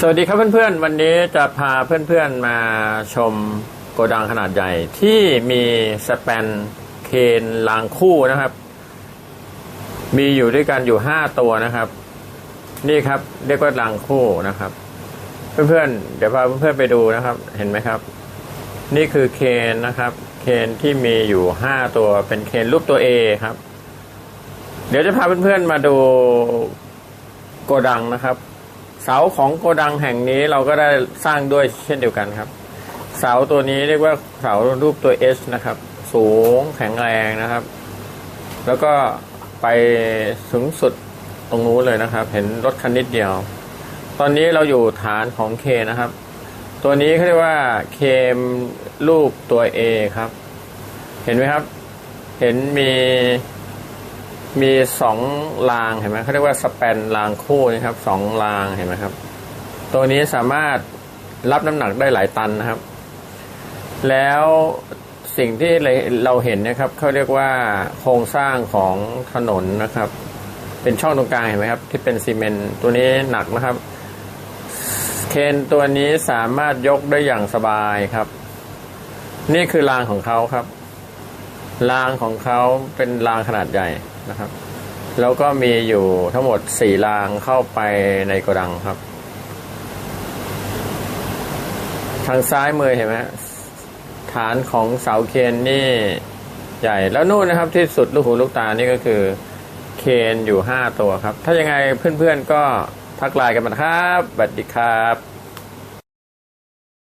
สวัสดีครับเพื่อนๆ วันนี้จะพาเพื่อนๆมาชมโกดังขนาดใหญ่ ที่มีสแปนเคนรางคู่นะครับ มีอยู่ด้วยกันอยู่ห้าตัวนะครับ นี่ครับเรียกว่ารางคู่นะครับ เพื่อนๆ เดี๋ยวพาเพื่อนๆไปดูนะครับ เห็นไหมครับ นี่คือเคนนะครับ เคนที่มีอยู่ห้าตัวเป็นเคนรูปตัว A ครับ เดี๋ยวจะพาเพื่อนๆมาดูโกดังนะครับ เสาของโกดังแห่งนี้เราก็ได้สร้างด้วยเช่นเดียวกันครับ เสาตัวนี้เรียกว่าเสารูปตัว S นะครับ สูงแข็งแรงนะครับ แล้วก็ไปสูงสุดตรงนู้นเลยนะครับ เห็นรถคันนิดเดียว ตอนนี้เราอยู่ฐานของเคนะครับ ตัวนี้เขาเรียกว่าเคมรูปตัว A ครับ เห็นไหมครับ เห็นมี มีสองรางเห็นไหมเขาเรียกว่าสแปนรางคู่นะครับสองรางเห็นไหมครับ ตัวนี้สามารถรับน้ำหนักได้หลายตันนะครับ แล้วสิ่งที่เราเห็นนะครับเขาเรียกว่าโครงสร้างของถนนนะครับ เป็นช่องตรงกลางเห็นไหมครับ ที่เป็นซีเมนต์ตัวนี้หนักนะครับ เคนตัวนี้สามารถยกได้อย่างสบายครับ นี่คือรางของเขาครับรางของเขาเป็นรางขนาดใหญ่ นะครับ แล้วก็มีอยู่ทั้งหมดสี่รางเข้าไปในโกดังครับ ทางซ้ายมือเห็นไหมฐานของเสาเคนนี่ใหญ่แล้วนู่นนะครับ ที่สุดลูกหูลูกตานี่ก็คือเคนอยู่ห้าตัวครับ ถ้ายังไงเพื่อนๆก็ทักไลน์กันมาครับสวัสดีครับ